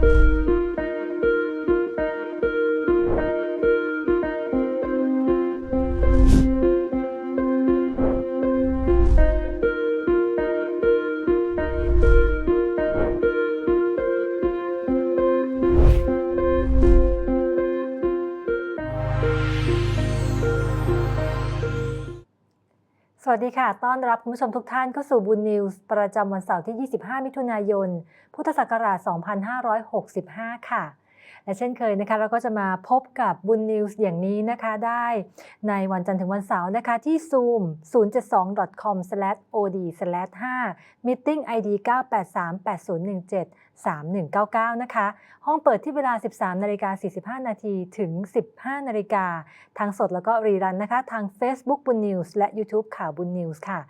ส ดีค่ะ ต้อนรับคุณผู้ชมทุกท่านเข้าสู่บุญนิวส์ประจำวันเสาร์ที่ 25 มิถุนายน พุทธศักราช 2565 ค่ะ และเช่นเคยนะคะ เราก็จะมาพบกับบุญนิวส์อย่างนี้นะคะได้ในวันจันทร์ถึงวันเสาร์นะคะที่ zoom 072.com/od/5 meeting id 9838017 3199 นะคะ ห้องเปิดที่เวลา 13นาฬิกา45 นาทีถึง 15นาฬิกาทางสดแล้วก็รีรันนะคะ ทาง Facebook บุญนิวส์และ YouTube ข่าวบุญนิวส์ค่ะ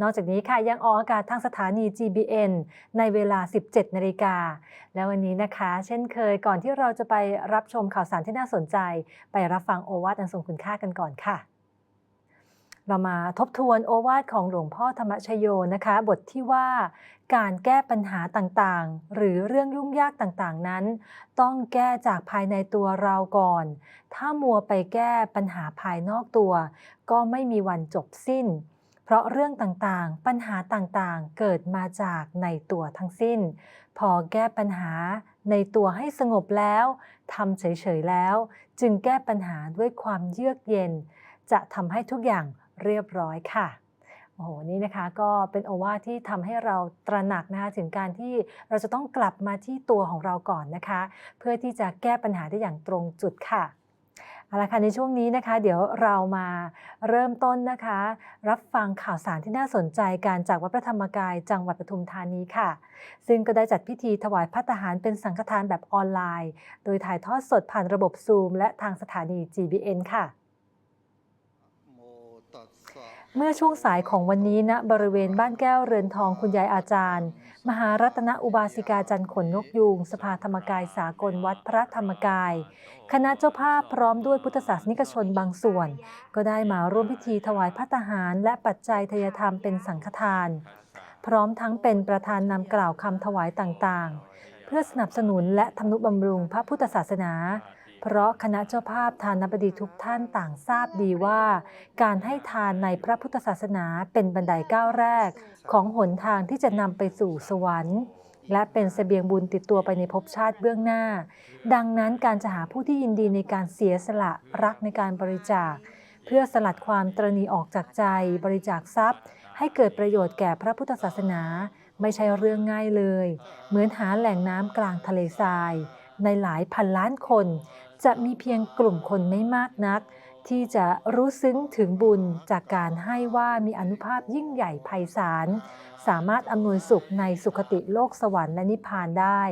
นอกจากนี้ค่ะยังออกอากาศทางสถานี GBN ในเวลา 17นาฬิกาแล้ววันนี้นะคะ เช่นเคยก่อนที่เราจะไปรับชมข่าวสารที่น่าสนใจ ไปรับฟังโอวาทอันทรงคุณค่ากันก่อนค่ะ เรามาทบทวนโอวาทของหลวงพ่อธรรมชโยนะคะ บทที่ว่าการแก้ปัญหาต่างๆ หรือเรื่องยุ่งยากต่างๆนั้น ต้องแก้จากภายในตัวเราก่อน ถ้ามัวไปแก้ปัญหาภายนอกตัว ก็ไม่มีวันจบสิ้น เพราะเรื่องต่างๆ ปัญหาต่างๆ เกิดมาจากในตัวทั้งสิ้น พอแก้ปัญหาในตัวให้สงบแล้วทำเฉยๆแล้ว จึงแก้ปัญหาด้วยความเยือกเย็น จะทำให้ทุกอย่าง เรียบร้อยค่ะโอ้โหนี่นะคะก็เป็นโอวาทที่ทำให้เราตระหนักนะคะถึงการที่เราจะต้องกลับมาที่ตัวของเราก่อนนะคะ เพื่อที่จะแก้ปัญหาได้อย่างตรงจุดค่ะเอาละค่ะในช่วงนี้นะคะ เดี๋ยวเรามาเริ่มต้นนะคะ รับฟังข่าวสารที่น่าสนใจการจากวัดพระธรรมกายจังหวัดปทุมธานีค่ะ ซึ่งก็ได้จัดพิธีถวายพัตตาหารเป็นสังฆทานแบบออนไลน์ โดยถ่ายทอดสดผ่านระบบซูม และทางสถานี GBN ค่ะ เมื่อช่วงสายของวันนี้ณบริเวณบ้านแก้วเรือนทองคุณยายอาจารย์ มหารัตนอุบาสิกาจันขนนกยูงสภาธรรมกายสากลวัดพระธรรมกาย คณะเจ้าภาพพร้อมด้วยพุทธศาสนิกชนบางส่วน ก็ได้มาร่วมพิธีถวายพัตตาหาร และปัจจัยทายธรรมเป็นสังฆทาน พร้อมทั้งเป็นประธานนำกล่าวคำถวายต่างๆ เพื่อสนับสนุนและทำนุบำรุงพระพุทธศาสนา เพราะคณะเจ้าภาพทานบดีทุกท่านต่างทราบดีว่า การให้ทานในพระพุทธศาสนาเป็นบันไดก้าวแรก ของหนทางที่จะนำไปสู่สวรรค์และเป็นเสบียงบุญติดตัวไปในภพชาติเบื้องหน้า ดังนั้นการจะหาผู้ที่ยินดีในการเสียสละรักในการบริจาค เพื่อสลัดความตรณีออกจากใจบริจาคทรัพย์ ให้เกิดประโยชน์แก่พระพุทธศาสนา ไม่ใช่เรื่องง่ายเลย เหมือนหาแหล่งน้ำกลางทะเลทราย ในหลายพันล้านคน จะมีเพียงกลุ่มคนไม่มากนัก ที่จะรู้ซึ้งถึงบุญจากการให้ว่ามีอนุภาพยิ่งใหญ่ไพศาลสามารถอำนวยสุขในสุคติโลกสวรรค์และนิพพานได้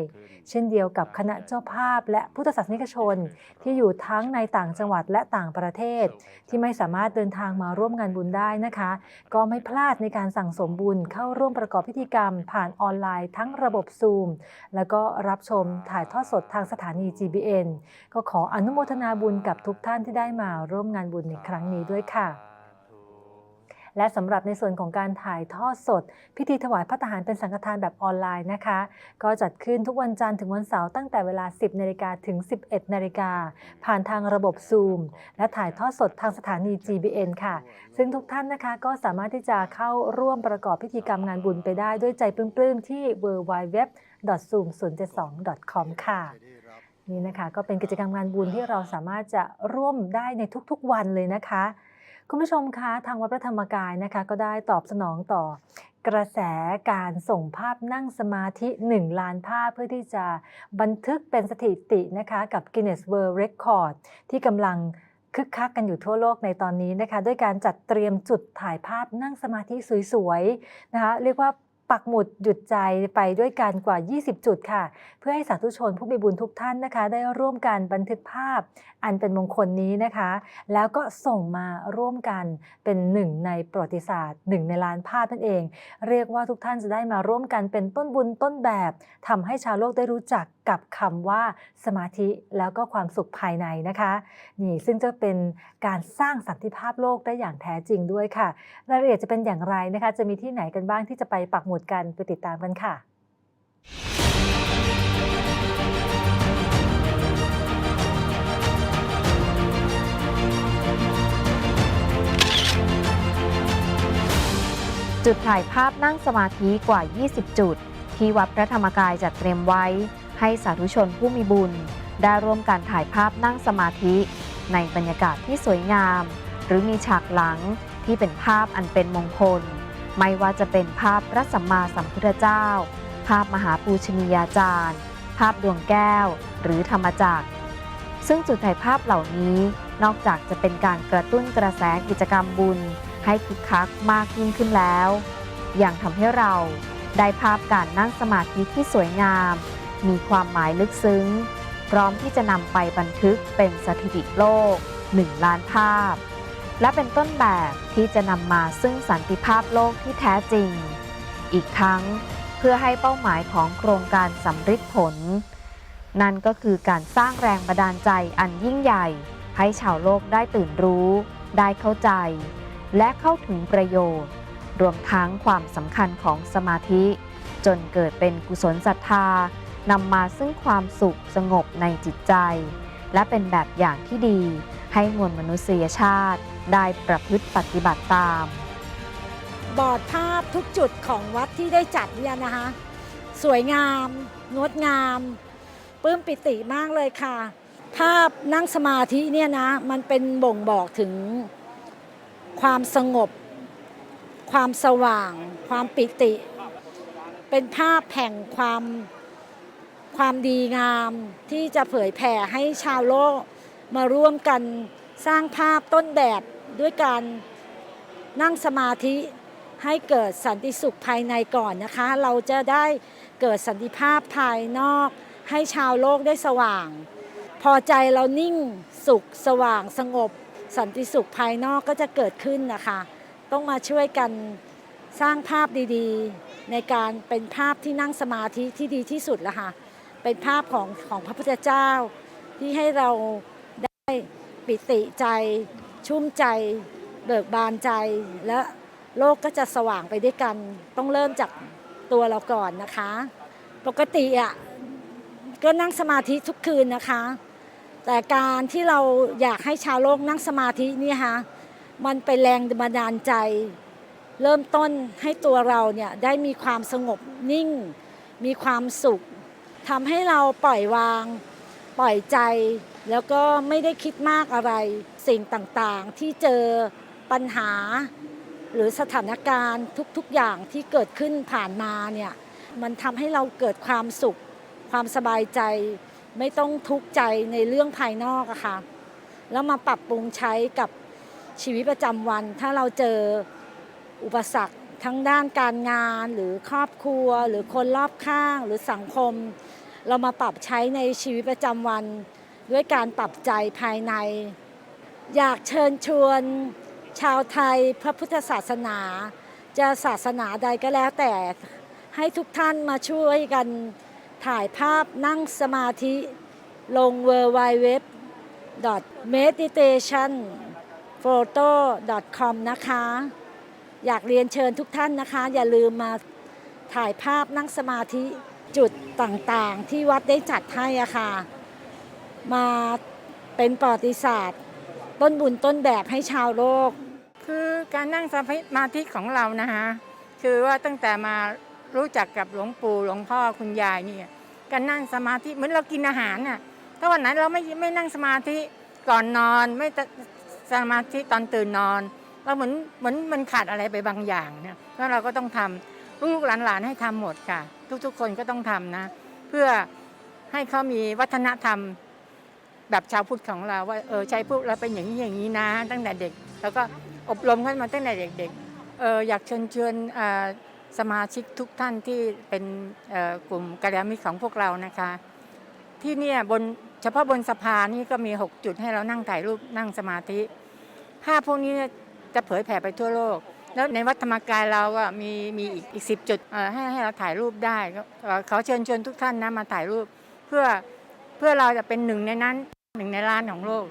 เช่นเดียวกับคณะเจ้าภาพและพุทธศาสนิกชน ที่อยู่ทั้งในต่างจังหวัดและต่างประเทศ ที่ไม่สามารถเดินทางมาร่วมงานบุญได้นะคะ ก็ไม่พลาดในการสั่งสมบุญเข้าร่วมประกอบพิธีกรรม ผ่านออนไลน์ทั้งระบบซูมแล้วก็รับชมถ่ายทอดสดทางสถานี GBN ก็ขออนุโมทนาบุญกับทุกท่านที่ได้มาร่วมงานบุญในครั้งนี้ด้วยค่ะ และสำหรับในส่วนของการถ่ายทอดสด พิธีถวายพระทหารเป็นสังฆทานแบบออนไลน์นะคะ ก็จัดขึ้นทุกวันจันทร์ถึงวันเสาร์ตั้งแต่เวลา 10นาฬิกาถึง 11นาฬิกาผ่านทางระบบซูมและถ่ายทอดสดทางสถานี GBN ค่ะ ซึ่งทุกท่านนะคะก็สามารถที่จะเข้าร่วมประกอบพิธีกรรมงานบุญไปได้ด้วยใจปลื้มๆที่ www.zoom072.com ค่ะนี่นะคะก็เป็นกิจกรรมงานบุญที่เราสามารถจะร่วมได้ในทุกๆวันเลยนะคะ คุณผู้ชมคะทางวัดพระธรรมกายนะคะก็ได้ตอบสนองต่อกระแสการส่งภาพนั่งสมาธิ 1 ล้านภาพเพื่อที่จะบันทึกเป็นสถิตินะคะกับ Guinness World Record ที่กำลังคึกคักกันอยู่ทั่วโลกในตอนนี้นะคะ ด้วยการจัดเตรียมจุดถ่ายภาพนั่งสมาธิสวยๆนะคะเรียกว่า ปักหมุดหยุดใจไปด้วยกันกว่า 20 จุดค่ะ เพื่อให้สาธุชนผู้มีบุญทุกท่านนะคะ ได้ร่วมกันบันทึกภาพอันเป็นมงคลนี้นะคะ แล้วก็ส่งมาร่วมกันเป็นหนึ่งในประวัติศาสตร์หนึ่งในล้านภาพนั่นเอง เรียกว่าทุกท่านจะได้มาร่วมกันเป็นต้นบุญต้นแบบทำให้ชาวโลกได้รู้จักกับคำว่าสมาธิแล้วก็ความสุขภายในนะคะนี่ซึ่งจะเป็นการสร้างสันติภาพโลกได้อย่างแท้จริงด้วยค่ะ รายละเอียดจะเป็นอย่างไรนะคะ จะมีที่ไหนกันบ้างที่จะไปปักหมุดดกันไปติดตามกันค่ะจุดถ่ายภาพนั่งสมาธิกว่า 20 จุด ที่วัดพระธรรมกายจัดเตรียมไว้ ให้สาธุชนผู้มีบุญ ได้ร่วมการถ่ายภาพนั่งสมาธิ ในบรรยากาศที่สวยงาม หรือมีฉากหลังที่เป็นภาพอันเป็นมงคล ไม่ว่าจะเป็นภาพพระสัมมาสัมพุทธเจ้า ภาพมหาปูชนียาจารย์ ภาพดวงแก้ว หรือธรรมจักร ซึ่งจุดถ่ายภาพเหล่านี้นอกจากจะเป็นการกระตุ้นกระแสกิจกรรมบุญ ให้คึกคักมากยิ่งขึ้นแล้วยังทำให้เราได้ภาพการนั่งสมาธิที่สวยงาม มีความหมายลึกซึ้ง พร้อมที่จะนำไปบันทึกเป็นสถิติโลก 1 ล้านภาพ และเป็นต้นแบบที่จะนำมาซึ่งสันติภาพโลกที่แท้จริง อีกทั้งเพื่อให้เป้าหมายของโครงการสำฤทธิ์ผล นั่นก็คือการสร้างแรงบันดาลใจอันยิ่งใหญ่ ให้ชาวโลกได้ตื่นรู้ ได้เข้าใจ และเข้าถึงประโยชน์ รวมทั้งความสำคัญของสมาธิ จนเกิดเป็นกุศลศรัทธานำมาซึ่งความสุขสงบในจิตใจ และเป็นแบบอย่างที่ดีให้มวลมนุษยชาติ ได้ประพฤติปฏิบัติตาม บอร์ดภาพทุกจุดของวัดที่ได้จัดเนี่ยนะคะ สวยงาม งดงามปลื้มปิติมากเลยค่ะ ภาพนั่งสมาธิเนี่ยนะ มันเป็นบ่งบอกถึงความสงบ ความสว่าง ความปิติ เป็นภาพแห่งความความดีงามที่จะเผยแผ่ให้ชาวโลกมาร่วมกันสร้างภาพต้นแบบ ด้วยการนั่งสมาธิให้เกิดสันติสุขภายในก่อนนะคะ เราจะได้เกิดสันติภาพภายนอก ให้ชาวโลกได้สว่าง พอใจเรานิ่งสุขสว่างสงบ สันติสุขภายนอกก็จะเกิดขึ้นนะคะ ต้องมาช่วยกันสร้างภาพดีๆ ในการเป็นภาพที่นั่งสมาธิที่ดีที่สุดละค่ะเป็นภาพของของพระพุทธเจ้าที่ให้เราได้ปิติใจ ชุ่มใจ เบิกบานใจ และโลกก็จะสว่างไปด้วยกัน ต้องเริ่มจากตัวเราก่อนนะคะ ปกติอะก็นั่งสมาธิทุกคืนนะคะ แต่การที่เราอยากให้ชาวโลกนั่งสมาธินี่ฮะมันเป็นแรงบันดาลใจ เริ่มต้นให้ตัวเราเนี่ยได้มีความสงบนิ่ง มีความสุขทำให้เราปล่อยวาง ปล่อยใจ แล้วก็ไม่ได้คิดมากอะไร สิ่งต่างๆ ที่เจอปัญหา หรือสถานการณ์ทุกๆอย่างที่เกิดขึ้นผ่านมาเนี่ยมันทำให้เราเกิดความสุข ความสบายใจ ไม่ต้องทุกข์ใจในเรื่องภายนอกอะค่ะแล้วมาปรับปรุงใช้กับชีวิตประจำวัน ถ้าเราเจออุปสรรคทั้งด้านการงานหรือครอบครัว หรือคนรอบข้างหรือสังคม เรามาปรับใช้ในชีวิตประจำวัน ด้วยการปรับใจภายใน อยากเชิญชวนชาวไทยพระพุทธศาสนา จะศาสนาใดก็แล้วแต่ให้ทุกท่านมาช่วยกันถ่ายภาพนั่งสมาธิลง w w w meditation photo com นะคะ อยากเรียนเชิญทุกท่านนะคะ อย่าลืมมาถ่ายภาพนั่งสมาธิจุดต่างๆ ที่วัดได้จัดให้อะค่ะ มาเป็นประวัติศาสตร์ ต้นบุญต้นแบบให้ชาวโลก คือการนั่งสมาธิของเรานะคะคือว่าตั้งแต่มารู้จักกับหลวงปู่หลวงพ่อคุณยายนี่การนั่งสมาธิเหมือนเรากินอาหารน่ะถ้าวันไหนเราไม่ไม่นั่งสมาธิก่อนนอนไม่สมาธิตอนตื่นนอน เราเหมือนเหมือนมันขาดอะไรไปบางอย่างเนี่ยแล้วเราก็ต้องทำลูกหลานๆให้ทำหมดค่ะ ทุกๆ คนก็ต้องทำนะ เพื่อให้เขามีวัฒนธรรม แบบชาวพุทธของเราว่าเออชายพุทธเราเป็นอย่างนี้อย่างนี้นะ ตั้งแต่เด็ก แล้วก็อบรมกันมาตั้งแต่เด็กๆเอออยากเชิญชวนสมาชิกทุกท่านที่เป็นกลุ่มกัลยาณมิตรของพวกเรานะคะ ที่เนี่ยบนเฉพาะบนสะพานนี่ก็มี 6 จุดให้เรานั่งถ่ายรูปนั่งสมาธิ ภาพพวกนี้จะเผยแผ่ไปทั่วโลก แล้วในวัดธรรมกายเราก็มีมีอีกอีกสิจุดให้ให้เราถ่ายรูปได้เขอเชิญชวนทุกท่านนะมาถ่ายรูปเพื่อเพื่อเราจะเป็นหนึ่งในนั้น หนึ่งในล้านของโลก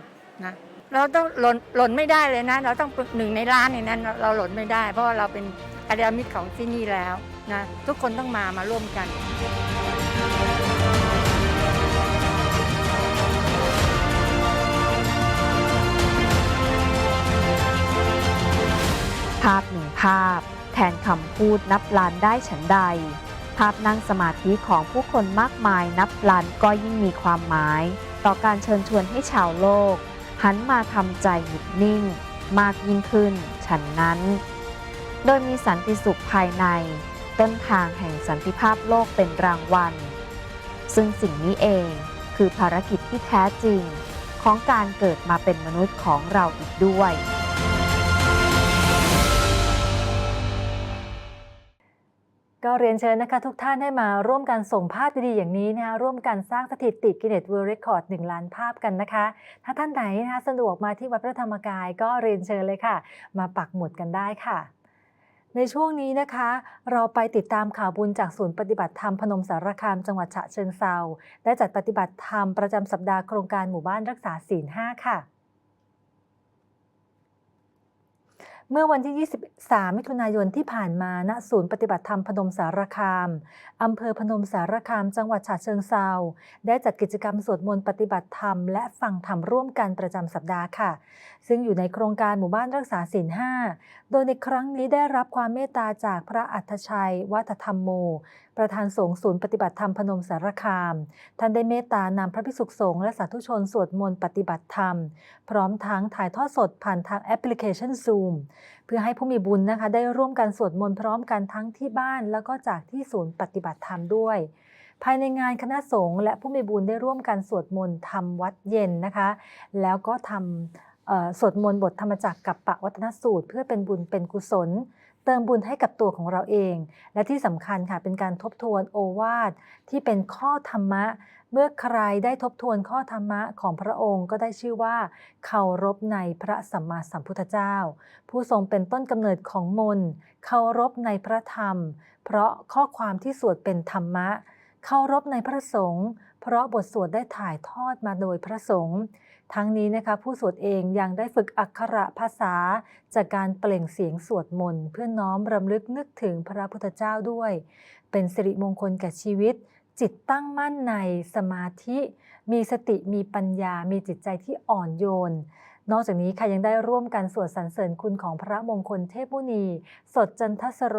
นะเราต้องหล่นหล่นไม่ได้เลยนะ เราต้องหนึ่งในล้านในนั้นเราหล่นไม่ได้ เพราะว่าเราเป็นกัลยามิตของที่นี่แล้วนะทุกคนต้องมามาร่วมกันภาพหนึ่งภาพ แทนคำพูดนับล้านได้ฉันใด ภาพนั่งสมาธิของผู้คนมากมายนับล้านก็ยิ่งมีความหมาย ต่อการเชิญชวนให้ชาวโลก หันมาทำใจหยุดนิ่ง มากยิ่งขึ้นฉันนั้น โดยมีสันติสุขภายใน ต้นทางแห่งสันติภาพโลกเป็นรางวัล ซึ่งสิ่งนี้เองคือภารกิจที่แท้จริงของการเกิดมาเป็นมนุษย์ของเราอีกด้วย ก็เรียนเชิญนะคะทุกท่านให้มาร่วมกันส่งภาพดีๆอย่างนี้นะคะร่วมกันสร้างสถิติกินเน s เวิร์เรคคอร์ด1ล้านภาพกันนะคะ ถ้าท่านไหนนะคะสะดวกมาที่วัดพระธรรมกายก็เรียนเชิญเลยค่ะ มาปักหมุดกันได้ค่ะในช่วงนี้นะคะ เราไปติดตามข่าวบุญจากศูนย์ปฏิบัติธรรมพนมสารคามจังหวัดฉะเชิงเซาได้จัดปฏิบัติธรรมประจำสัปดาห์โครงการหมู่บ้านรักษาศีล5ค่ะ เมื่อวันที่ 23 มิถุนายนที่ผ่านมา ณ ศูนย์ปฏิบัติธรรมพนมสารคาม อำเภอพนมสารคาม จังหวัดฉะเชิงเซา ได้จัดกิจกรรมสวดมนต์ปฏิบัติธรรม และฟังธรรมร่วมกันประจำสัปดาห์ค่ะ ซึ่งอยู่ในโครงการหมู่บ้านรักษาศีลห้า โดยในครั้งนี้ได้รับความเมตตาจากพระอัฏฐชัย วัฒธรรมโม ประธานสงฆ์ศูนย์ปฏิบัติธรรมพนมสารคาม ท่านได้เมตตานำพระภิกษุสงฆ์และสาธุชนสวดมนต์ปฏิบัติธรรม พร้อมทั้งถ่ายทอดสดผ่านทางแอปพลิเคชัน Zoom เพื่อให้ผู้มีบุญนะคะ ได้ร่วมกันสวดมนต์พร้อมกันทั้งที่บ้าน แล้วก็จากที่ศูนย์ปฏิบัติธรรมด้วยภายในงานคณะสงฆ์และผู้มีบุญได้ร่วมกันสวดมนต์ทำวัดเย็นนะคะ แล้วก็ทำสวดมนต์บทธรรมจักรกับปะวัฒนสูตร เพื่อเป็นบุญเป็นกุศล เติมบุญให้กับตัวของเราเอง และที่สำคัญค่ะเป็นการทบทวนโอวาทที่เป็นข้อธรรมะ เมื่อใครได้ทบทวนข้อธรรมะของพระองค์ก็ได้ชื่อว่าเคารพในพระสัมมาสัมพุทธเจ้า ผู้ทรงเป็นต้นกำเนิดของมนต์เคารพในพระธรรม เพราะข้อความที่สวดเป็นธรรมะ เคารพในพระสงฆ์เพราะบทสวดได้ถ่ายทอดมาโดยพระสงฆ์ ทั้งนี้นะคะผู้สวดเองยังได้ฝึกอักขระภาษา จากการเปล่งเสียงสวดมนต์เพื่อน้อมรำลึกนึกถึงพระพุทธเจ้าด้วย เป็นสิริมงคลแก่ชีวิต จิตตั้งมั่นในสมาธิ มีสติมีปัญญา มีจิตใจที่อ่อนโยน นอกจากนี้ค่ะยังได้ร่วมกันสวดสรรเสริญคุณของพระมงคลเทพมุนี สดจันทสโร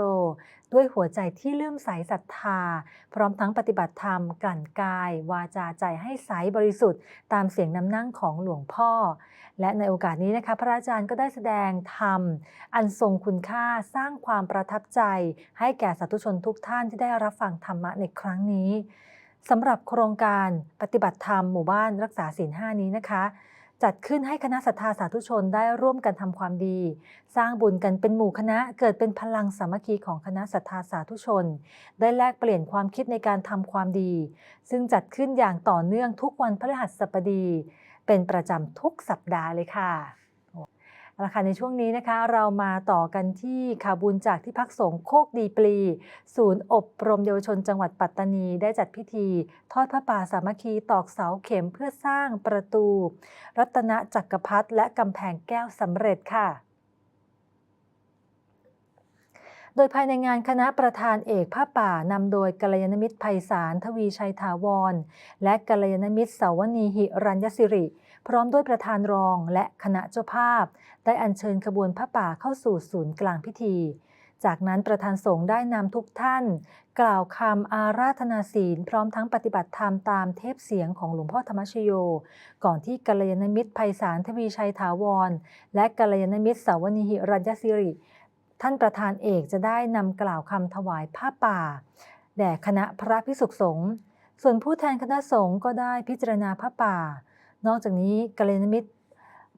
ด้วยหัวใจที่เลื่อมใสศรัทธา พร้อมทั้งปฏิบัติธรรมกลั่นกาย วาจาใจให้ใสบริสุทธิ์ ตามเสียงนำนั่งของหลวงพ่อ และในโอกาสนี้นะคะ พระอาจารย์ก็ได้แสดงธรรม อันทรงคุณค่าสร้างความประทับใจ ให้แก่สาธุชนทุกท่านที่ได้รับฟังธรรมะในครั้งนี้สำหรับโครงการปฏิบัติธรรมหมู่บ้านรักษาศีลห้านี้นะคะ จัดขึ้นให้คณะศรัทธาสาธุชนได้ร่วมกันทำความดี สร้างบุญกันเป็นหมู่คณะเกิดเป็นพลังสามัคคีของคณะศรัทธาสาธุชน ได้แลกเปลี่ยนความคิดในการทำความดี ซึ่งจัดขึ้นอย่างต่อเนื่องทุกวันพฤหัสบดี เป็นประจำทุกสัปดาห์เลยค่ะ ละค่ะในช่วงนี้นะคะเรามาต่อกันที่ข่าวบุญจากที่พักสงฆ์โคกดีปลี ศูนย์อบรมเยาวชนจังหวัดปัตตานี ได้จัดพิธี ทอดพระป่าสามัคคีตอกเสาเข็มเพื่อสร้างประตู รัตนจักรพรรดิและกำแพงแก้วสำเร็จค่ะโดยภายในงานคณะประธานเอกผ้าป่านำโดยกัลยาณมิตรไพศาลทวีชัยถาวร และกัลยาณมิตรเสาวนีหิรัญยสิริ พร้อมด้วยประธานรองและคณะเจ้าภาพ ได้อัญเชิญขบวนผ้าป่าเข้าสู่ศูนย์กลางพิธี จากนั้นประธานสงฆ์ได้นำทุกท่าน กล่าวคำอาราธนาศีล พร้อมทั้งปฏิบัติธรรมตามเทพเสียงของหลวงพ่อธรรมชโย ก่อนที่กัลยาณมิตรไพศาลทวีชัยถาวร และกัลยาณมิตรสาวนีหิรัญยสิริ ท่านประธานเอกจะได้นำกล่าวคำถวายผ้าป่าแด่คณะพระภิกษุสงฆ์ส่วนผู้แทนคณะสงฆ์ก็ได้พิจารณาผ้าป่า นอกจากนี้กัลยาณมิตร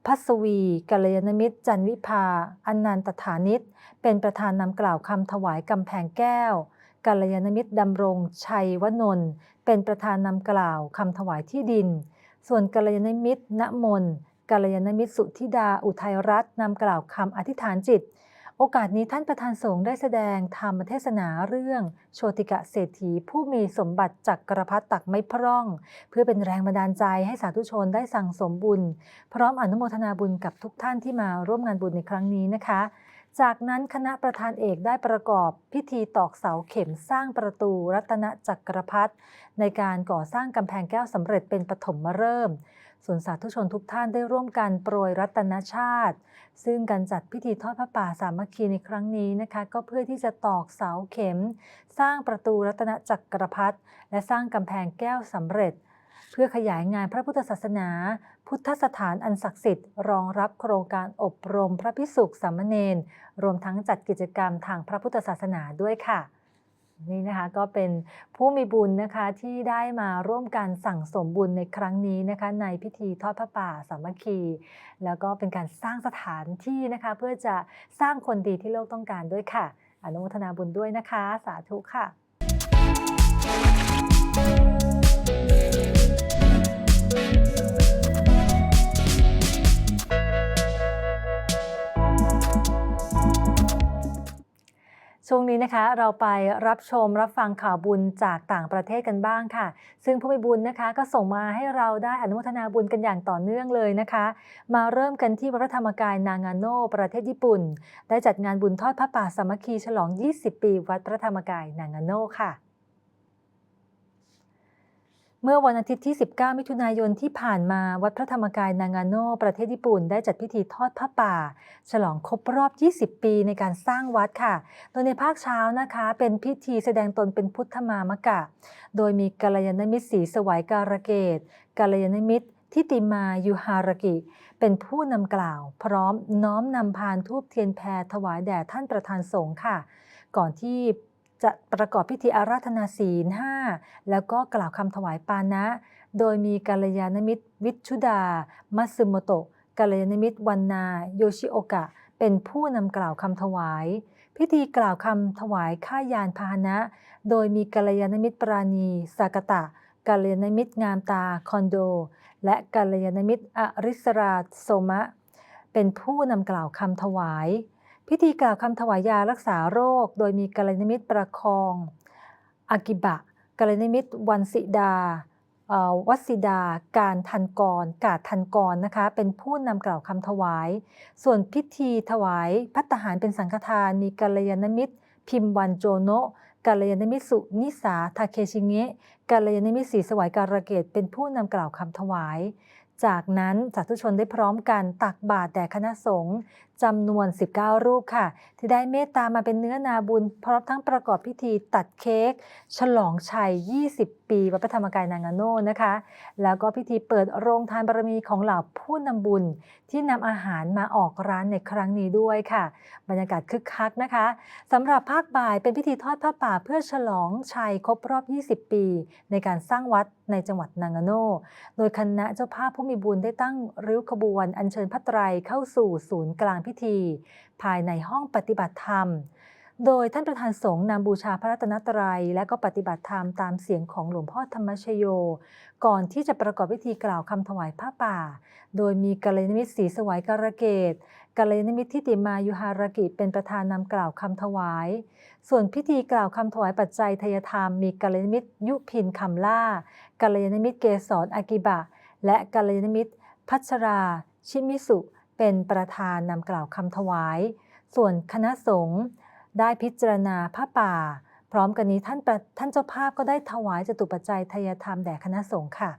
พัสวีกัลยาณมิตร จันวิภาอนันตฐานิต เป็นประธานนำกล่าวคำถวายกำแพงแก้วกัลยาณมิตรดำรงชัยวนนท์เป็นประธานนำกล่าวคำถวายที่ดิน ส่วนกัลยาณมิตรณมนกัลยาณมิตรสุธิดาอุทัยรัตน์นำกล่าวคำอธิษฐานจิต โอกาสนี้ท่านประธานสงฆ์ได้แสดงธรรมเทศนาเรื่อง โชติกะเศรษฐีผู้มีสมบัติจักกรพรรดิตักไม่พร่อง เพื่อเป็นแรงบันดาลใจให้สาธุชนได้สั่งสมบุญ พร้อมอนุโมทนาบุญกับทุกท่านที่มาร่วมงานบุญในครั้งนี้นะคะ จากนั้นคณะประธานเอกได้ประกอบพิธีตอกเสาเข็มสร้างประตูรัตนจักรพรรดิในการก่อสร้างกำแพงแก้วสำเร็จเป็นปฐมฤกษ์ ส่วนสาธุชนทุกท่านได้ร่วมกันโปรยรัตนชาติ ซึ่งการจัดพิธีทอดพระป่าสามัคคีในครั้งนี้นะคะก็เพื่อที่จะตอกเสาเข็ม สร้างประตูรัตนจักรพรรดิและสร้างกำแพงแก้วสำเร็จ เพื่อขยายงานพระพุทธศาสนา พุทธสถานอันศักดิ์สิทธิ์รองรับโครงการอบรมพระพิสุขสามเณรรวมทั้งจัดกิจกรรมทางพระพุทธศาสนาด้วยค่ะ นี่นะคะก็เป็นผู้มีบุญนะคะที่ได้มาร่วมกันสั่งสมบุญในครั้งนี้นะคะในพิธีทอดพระป่าสามัคคี แล้วก็เป็นการสร้างสถานที่นะคะเพื่อจะสร้างคนดีที่โลกต้องการด้วยค่ะ อนุโมทนาบุญด้วยนะคะ สาธุค่ะ ช่วงนี้นะคะเราไปรับชมรับฟังข่าวบุญจากต่างประเทศกันบ้างค่ะ ซึ่งผู้มีบุญนะคะก็ส่งมาให้เราได้อนุโมทนาบุญกันอย่างต่อเนื่องเลยนะคะ มาเริ่มกันที่วัดพระธรรมกายนางาโนประเทศญี่ปุ่น ได้จัดงานบุญทอดพระป่าสามัคคีฉลอง 20 ปี วัดพระธรรมกายนางาโนค่ะ เมื่อวันอาทิตย์ที่ 19 มิถุนายนที่ผ่านมาวัดพระธรรมกายนางาโนประเทศญี่ปุ่นได้จัดพิธีทอดผ้าป่า ฉลองครบรอบ 20 ปีในการสร้างวัดค่ะ โดยในภาคเช้านะคะเป็นพิธีแสดงตนเป็นพุทธมามกะ โดยมีกัลยาณมิตรศรีสวัยการเกตกัลยาณมิตรทิติมายุหารกิ เป็นผู้นำกล่าว พร้อมน้อมนำพานทูบเทียนแพรถวายแด่ท่านประธานสงฆ์ค่ะ ก่อนที่ จะประกอบพิธีอาราธนาศีลห้าแล้วก็กล่าวคำถวายปานะ โดยมีกัลยาณมิตร วิชุดา มัตสึโมโตะกัลยาณมิตรวันนา โยชิโอกะ เป็นผู้นำกล่าวคำถวาย พิธีกล่าวคำถวายข้ายานพาหนะ โดยมีกัลยาณมิตรปราณีสากตะกัลยาณมิตรงามตาคอนโด และกัลยาณมิตรอริสราโสมะ เป็นผู้นำกล่าวคำถวาย พิธีกล่าวคำถวายยารักษาโรค โดยมีกัลยาณมิตรประคองอากิบะกัลยาณมิตรวันสิดาวัสสิดา การทันกร กาดทันกรนะคะ เป็นผู้นำกล่าวคำถวาย ส่วนพิธีถวายพัตหารเป็นสังฆทาน มีกัลยาณมิตร พิมพ์วันโจโนะกัลยาณมิตรสุนิสาทาเคชิเงะกัลยาณมิตรศรีสวัยการะเกตเป็นผู้นำกล่าวคำถวาย จากนั้นสาธุชนได้พร้อมกันตักบาตรแด่คณะสงฆ์จำนวน 19 รูปค่ะ ที่ได้เมตตามาเป็นเนื้อนาบุญ พร้อมทั้งประกอบพิธีตัดเค้กฉลองชัย 20 ปีวัดพระธรรมกายนางาโนนะคะ แล้วก็พิธีเปิดโรงทานบารมีของเหล่าผู้นำบุญ ที่นำอาหารมาออกร้านในครั้งนี้ด้วยค่ะ บรรยากาศคึกคักนะคะสำหรับภาคบ่ายเป็นพิธีทอดผ้าป่าเพื่อฉลองชัยครบรอบ 20 ปี ในการสร้างวัดในจังหวัดนางาโนโดยคณะเจ้าภาพผู้มีบุญได้ตั้งริ้วขบวน อัญเชิญพระไตรเข้าสู่ศูนย์กลางพิธี ภายในห้องปฏิบัติธรรม โดยท่านประธานสงฆ์นำบูชาพระรัตนตรัย และก็ปฏิบัติธรรมตามเสียงของหลวงพ่อธรรมชโย ก่อนที่จะประกอบพิธีกล่าวคำถวายผ้าป่า โดยมีกัลยาณมิตรศรีสวัยการเกตกัลยาณมิตรทิติมายุหารกิเป็นประธานนำกล่าวคำถวาย ส่วนพิธีกล่าวคำถวายปัจจัยทยธรรมมีกัลยาณมิตรยุพินคำล่ากัลยาณมิตรเกษรอากิบะ และกัลยาณมิตรพัชรา ชิมิสุ เป็นประธานนำกล่าวคำถวาย ส่วนคณะสงฆ์ ได้พิจารณาผ้าป่า พร้อมกันนี้ท่านท่านเจ้าภาพก็ได้ถวายจตุปัจจัยทายธรรมแด่คณะสงฆ์ค่ะ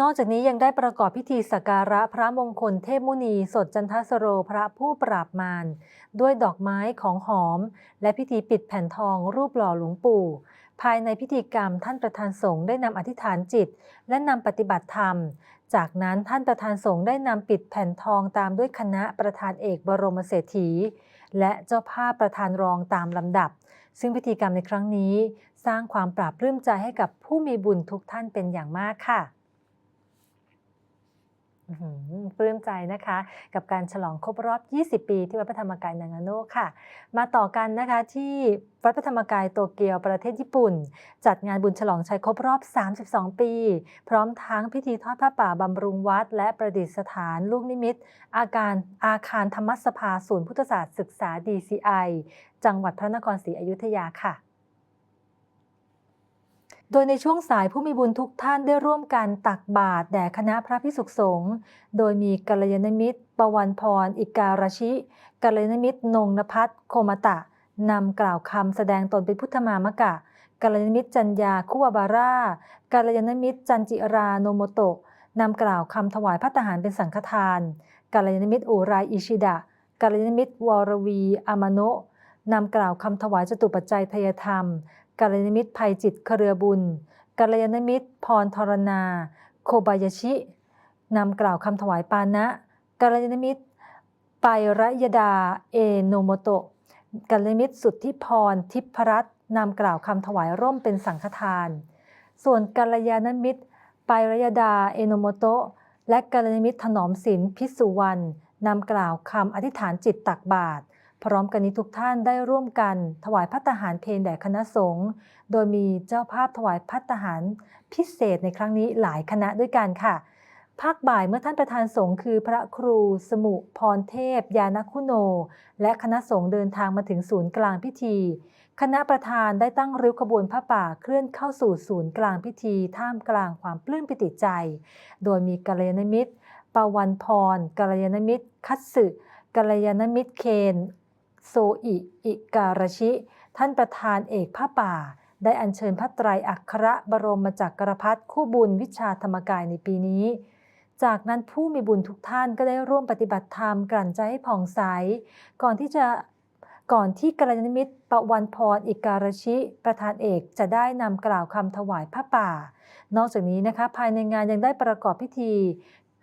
นอกจากนี้ยังได้ประกอบพิธีสักการะพระมงคลเทพมุนี สดจันทสโรพระผู้ปราบมาร ด้วยดอกไม้ของหอม และพิธีปิดแผ่นทองรูปหล่อหลวงปู่ ภายในพิธีกรรมท่านประธานสงฆ์ได้นำอธิษฐานจิต และนำปฏิบัติธรรม จากนั้นท่านประธานสงฆ์ได้นำปิดแผ่นทองตามด้วยคณะประธานเอกบรมเศรษฐี และเจ้าภาพประธานรองตามลำดับ ซึ่งพิธีกรรมในครั้งนี้ สร้างความปราบปลื้มใจให้กับผู้มีบุญทุกท่านเป็นอย่างมากค่ะ ปลื้มใจนะคะ กับการฉลองครบรอบ 20 ปี ที่วัดพระธรรมกายนางาโนะค่ะ มาต่อกันนะคะที่วัดพระธรรมกายโตเกียวประเทศญี่ปุ่น จัดงานบุญฉลองชัยครบรอบ 32 ปี พร้อมทั้งพิธีทอดผ้าป่าบำรุงวัด และประดิษฐานลูกนิมิต อาการอาคารธรรมสภาศูนย์พุทธศาสตร์ศึกษา DCI จังหวัดพระนครศรีอยุธยาค่ะ โดยในช่วงสายผู้มีบุญทุกท่านได้ร่วมกันตักบาตรแด่คณะพระพิสุขสงฆ์ โดยมีกัลยาณมิตร ประวันพร อิการชิกัลยาณมิตร นงนภัทรโคมตะ นำกล่าวคำแสดงตนเป็นพุทธมามกะกัลยาณมิตรจัญญาคุวบาร่ากัลยาณมิตรจันจิราโนโมโตะนำกล่าวคำถวายพระทหารเป็นสังฆทานกัลยาณมิตรอุไรอิชิดะกัลยาณมิตรวรวีอามโนะนำกล่าวคำถวายจตุปัจจัยทยธรรม กัลยาณมิตรภัยจิตเครือบุญกัลยาณมิตรพรทรนาโคบายาชินำกล่าวคำถวายปานะกัลยาณมิตรไประยดาเอโนโมโตะกัลยาณมิตรสุทธิพรทิพรัตน์นำกล่าวคำถวายร่มเป็นสังฆทาน ส่วนกัลยาณมิตรไประยดาเอโนโมโตะและกัลยาณมิตรถนอมศิลพิสุวรรณนำกล่าวคำอธิษฐานจิตตักบาตร พร้อมกันนี้ทุกท่านได้ร่วมกัน ถวายพัตตาหารเพลแด่คณะสงฆ์โดยมีเจ้าภาพถวายพัตตาหารพิเศษในครั้งนี้หลายคณะด้วยกันค่ะ ภาคบ่ายเมื่อท่านประธานสงฆ์คือพระครูสมุพรเทพ ยานคุโน และคณะสงฆ์เดินทางมาถึงศูนย์กลางพิธี คณะประธานได้ตั้งริ้วขบวนพระป่าเคลื่อนเข้าสู่ศูนย์กลางพิธี ท่ามกลางความปลื้มปิติใจ โดยมีกัลยาณมิตรปวันพรกัลยาณมิตรคัตสึกัลยาณมิตรเคน โซอิอิการชิ ท่านประธานเอกผ้าป่า ได้อัญเชิญพระไตรอัครบรมจักรพรรดิคู่บุญวิชาธรรมกายในปีนี้ จากนั้นผู้มีบุญทุกท่านก็ได้ร่วมปฏิบัติธรรมกลั่นใจให้ผ่องใส ก่อนที่จะก่อนที่กัลยาณมิตรปวันพรอิการชิ ประธานเอกจะได้นำกล่าวคำถวายผ้าป่า นอกจากนี้นะคะภายในงานยังได้ประกอบพิธี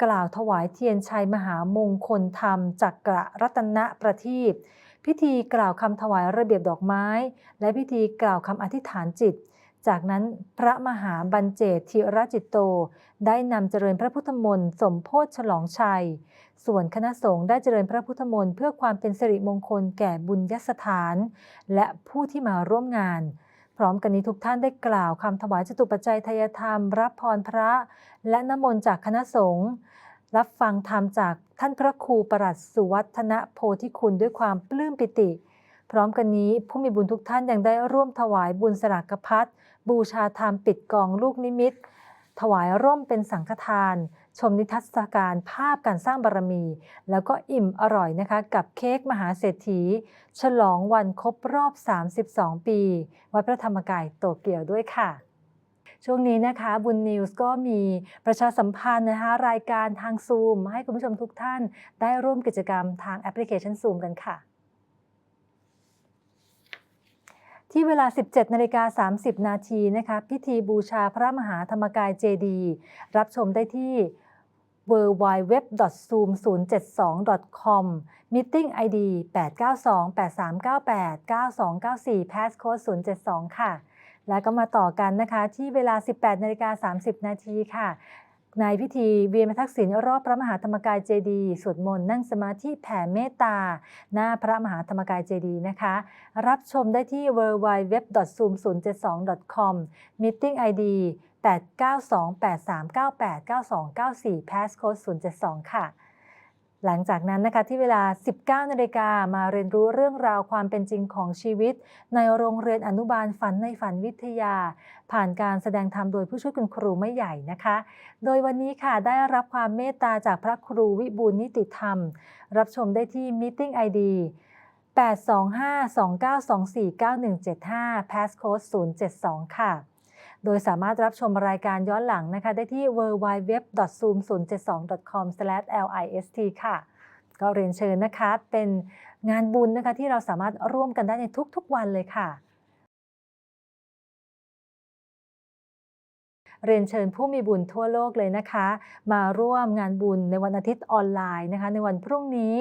กล่าวถวายเทียนชัยมหามงคลธรรมจักรรัตนประทีป พิธีกล่าวคำถวายระเบียบดอกไม้ และพิธีกล่าวคำอธิษฐานจิต จากนั้นพระมหาบัญเจตธิรจิตโต ได้นำเจริญพระพุทธมนต์สมโพธิฉลองชัย ส่วนคณะสงฆ์ได้เจริญพระพุทธมนต์เพื่อความเป็นสิริมงคลแก่บุญยสถาน และผู้ที่มาร่วมงานพร้อมกันนี้ทุกท่านได้กล่าวคำถวายจตุปัจจัยทายธรรม รับพรพระ และน้ำมนต์จากคณะสงฆ์ รับฟังธรรมจากท่านพระครูประหลัดสุวัฒนโพธิคุณด้วยความปลื้มปิติ พร้อมกันนี้ผู้มีบุญทุกท่านยังได้ร่วมถวายบุญสรากพัดบูชาธรรมปิดกองลูกนิมิต ถวายร่มเป็นสังฆทาน ชมนิทรรศการภาพการสร้างบารมี แล้วก็อิ่มอร่อยนะคะ กับเค้กมหาเศรษฐี ฉลองวันครบรอบ 32 ปี วัดพระธรรมกายโตเกียวด้วยค่ะ ช่วงนี้นะคะบุญนิวส์ก็มีประชาสัมพันธ์นะคะรายการทางซูมให้คุณผู้ชมทุกท่าน ได้ร่วมกิจกรรมทางแอปพลิเคชันซูมกันค่ะ ที่เวลา 17นาฬิกา30 นาทีนะคะพิธีบูชาพระมหาธรรมกายเจดี รับชมได้ที่ w w w z o o m 0 7 2 com Meeting ID 892 8398 9294 Passcode 072 ค่ะ แล้วก็มาต่อกันนะคะที่เวลา 18นาฬิกา30 นาทีค่ะในพิธีเวียนทักษิณรอบพระมหาธรรมกายเจดีสวดมนต์นั่งสมาธิแผ่เมตตา หน้าพระมหาธรรมกายเจดีนะคะ รับชมได้ที่ w w w z o o m 0 7 2 com Meeting ID 89283989294 Passcode 072 ค่ะ หลังจากนั้นนะคะที่เวลา 19 นาฬิกามาเรียนรู้เรื่องราวความเป็นจริงของชีวิต ในโรงเรียนอนุบาลฝันในฝันวิทยา ผ่านการแสดงธรรมโดยผู้ช่วยคุณครูไม่ใหญ่นะคะ โดยวันนี้ค่ะได้รับความเมตตาจากพระครูวิบูลนิติธรรม รับชมได้ที่ Meeting ID 825-2924-9175 Passcode 072 ค่ะ โดยสามารถรับชมรายการย้อนหลังนะคะ ได้ที่ www.zoom072.com/list ค่ะ ก็เรียนเชิญนะคะ เป็นงานบุญนะคะที่เราสามารถร่วมกันได้ในทุกๆวันเลยค่ะ เรียนเชิญผู้มีบุญทั่วโลกเลยนะคะ มาร่วมงานบุญในวันอาทิตย์ออนไลน์นะคะ ในวันพรุ่งนี้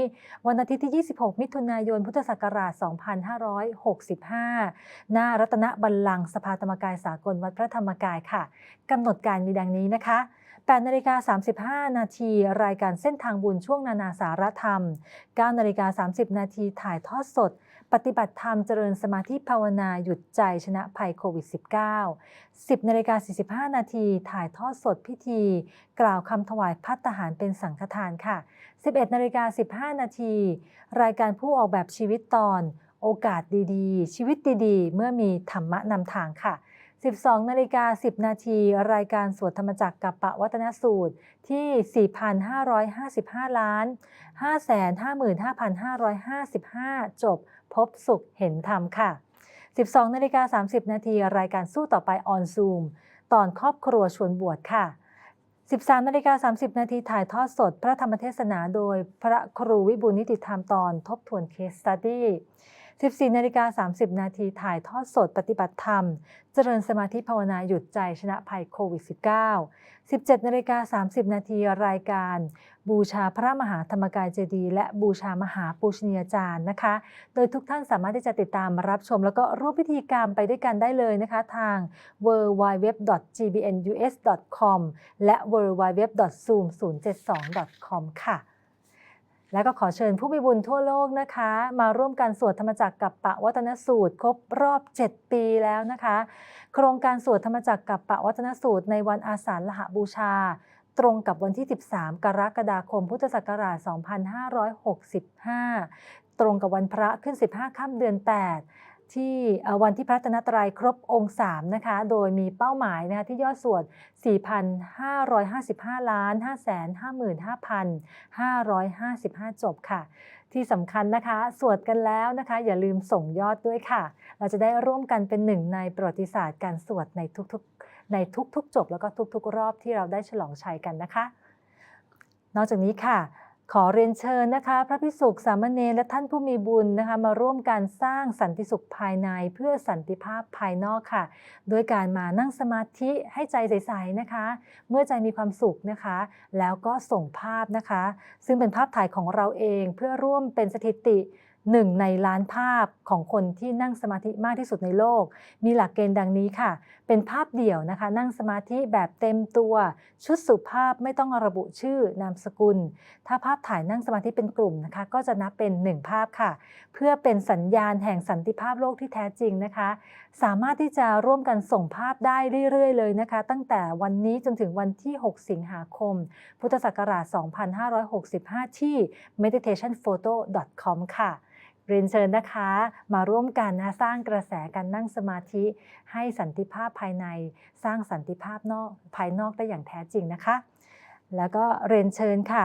วันอาทิตย์ที่ 26 มิถุนายน พุทธศักราช 2565 หน้ารัตนบัลลังก์สภาธรรมกายสากลวัดพระธรรมกายค่ะกำหนดการมีดังนี้นะคะ8นาฬิกา35 นาที รายการเส้นทางบุญช่วงนานาสารธรรม 9นาฬิกา30 นาทีถ่ายทอดสด ปฏิบัติธรรมเจริญสมาธิภาวนาหยุดใจชนะภัยโควิด -19 10นาฬิกา45 นาทีถ่ายทอดสดพิธี กล่าวคำถวายพัตทหารเป็นสังฆทานค่ะ 11นาฬิกา15 นาที รายการผู้ออกแบบชีวิตตอน โอกาสดีๆ ชีวิตดีๆ เมื่อมีธรรมะนำทางค่ะ 12 นาฬิกา 10 นาที รายการสวดธรรมจักรกับปะวัตนสูตรที่ 4,555 ล้าน 555,555 จบ พบสุขเห็นธรรมค่ะ 12 นาฬิกา 30 นาที รายการสู้ต่อไปออนซูม ตอนครอบครัวชวนบวชค่ะ 13 นาฬิกา 30 นาทีถ่ายทอดสดพระธรรมเทศนาโดยพระครูวิบูลนิติธรรมตอนทบทวนเคสตัดดี้ 14นาฬิกา30 นาทีถ่ายทอดสดปฏิบัติธรรม เจริญสมาธิภาวนาหยุดใจชนะภัยโควิด -19 17นาฬิกา30 นาทีรายการ บูชาพระมหาธรรมกายเจดีย์และบูชามหาปูชนียาจารย์นะคะ โดยทุกท่านสามารถที่จะติดตามรับชม แล้วก็ร่วมพิธีกรรมไปด้วยกันได้เลยนะคะ ทาง w w w g b n u s c o m และ w w w z o o m 0 7 2 com ค่ะ และก็ขอเชิญผู้มีบุญทั่วโลกนะคะ มาร่วมกันสวดธรรมจักรกับปะวัตนสูตร ครบรอบ 7 ปีแล้วนะคะ โครงการสวดธรรมจักรกับปะวัตนสูตรในวันอาสาฬหบูชา ตรงกับวันที่ 13 กรกฎาคม พุทธศักราช 2565 ตรงกับวันพระขึ้น 15 ค่ำเดือน 8 ที่วันที่พระตนตรัยครบองค์3นะคะ โดยมีเป้าหมายนะคะที่ยอดสวด4,555 ล้าน 555,555 จบค่ะ ที่สำคัญนะคะ สวดกันแล้วนะคะ อย่าลืมส่งยอดด้วยค่ะ เราจะได้ร่วมกันเป็นหนึ่งในประวัติศาสตร์การสวดในทุกๆ ในทุกๆ จบแล้วก็ทุกๆ รอบที่เราได้ฉลองชัยกันนะคะ นอกจากนี้ค่ะ ขอเรียนเชิญนะคะ พระพิสุขสามเณรและท่านผู้มีบุญนะคะ มาร่วมการสร้างสันติสุขภายในเพื่อสันติภาพภายนอกค่ะ โดยการมานั่งสมาธิให้ใจใสๆนะคะ เมื่อใจมีความสุขนะคะ แล้วก็ส่งภาพนะคะ ซึ่งเป็นภาพถ่ายของเราเองเพื่อร่วมเป็นสถิติ หนึ่งในล้านภาพของคนที่นั่งสมาธิมากที่สุดในโลก มีหลักเกณฑ์ดังนี้ค่ะ เป็นภาพเดี่ยวนะคะ นั่งสมาธิแบบเต็มตัว ชุดสุภาพไม่ต้องระบุชื่อนามสกุล ถ้าภาพถ่ายนั่งสมาธิเป็นกลุ่มนะคะ ก็จะนับเป็น 1 ภาพค่ะ เพื่อเป็นสัญญาณแห่งสันติภาพโลกที่แท้จริงนะคะ สามารถที่จะร่วมกันส่งภาพได้เรื่อยๆเลยนะคะ ตั้งแต่วันนี้จนถึงวันที่ 6 สิงหาคม พุทธศักราช 2565 ที่ meditationphoto.com ค่ะ เรียนเชิญนะคะ มาร่วมกันนะสร้างกระแสการนั่งสมาธิ ให้สันติภาพภายใน สร้างสันติภาพนอกภายนอกได้อย่างแท้จริงนะคะ แล้วก็เรียนเชิญค่ะ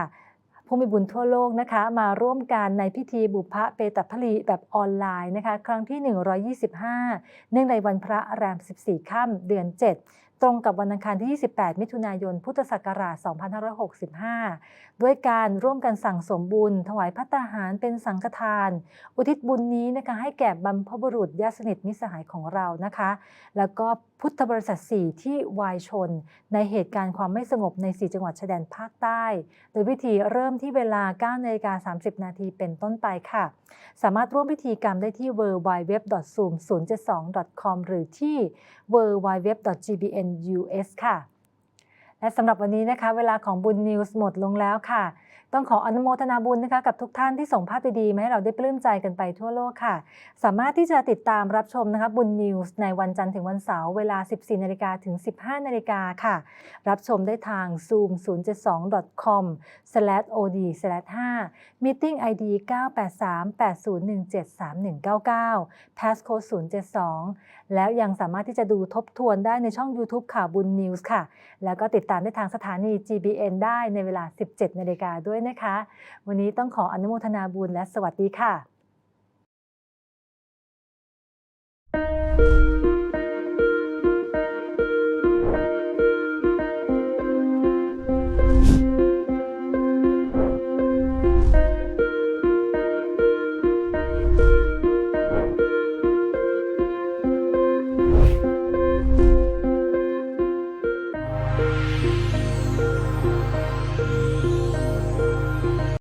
ผู้มีบุญทั่วโลกนะคะมาร่วมกันในพิธีบุพเปตพลีแบบออนไลน์นะคะ ครั้งที่ 125 เนื่องในวันพระแรม 14 ค่ำเดือน 7 ตรงกับวันอังคารที่ 28 มิถุนายน พุทธศักราช 2565 ด้วยการร่วมกันสั่งสมบุญ ถวายพัตาหารเป็นสังฆทาน อุทิศบุญนี้นะคะให้แก่บรรพบุรุษญาติสนิทมิสหายของเรานะคะ แล้วก็พุทธบริษัท 4 ที่วายชน ในเหตุการณ์ความไม่สงบใน 4 จังหวัดชายแดนภาคใต้ โดยวิธีเริ่มที่เวลา 9นาฬิกา30 นาทีเป็นต้นไปค่ะ สามารถร่วมพิธีกรรมได้ที่ www.zoom072.com หรือที่ U.S. ค่ะ และสำหรับวันนี้นะคะ เวลาของบุญนิวส์หมดลงแล้วค่ะ ต้องขออนุโมทนาบุญนะคะกับทุกท่านที่ส่งภาพดีๆมาให้เราได้ปลื้มใจกันไปทั่วโลกค่ะ สามารถที่จะติดตามรับชมนะคะบุญนิวส์ในวันจันทร์ถึงวันเสาร์เวลา 14นาฬิกาถึง 15นาฬิกาค่ะ รับชมได้ทาง zoom 0 7 2 com od 5 meeting id 983 8017 3199 passcode 072 แล้วยังสามารถที่จะดูทบทวนได้ในช่อง YouTube ข่าวบุญนิวส์ค่ะ แล้วก็ติดตามได้ทางสถานี GBN ได้ในเวลา 17นาฬิกาด้วยด้วยนะคะ วันนี้ต้องขออนุโมทนาบุญและสวัสดีค่ะ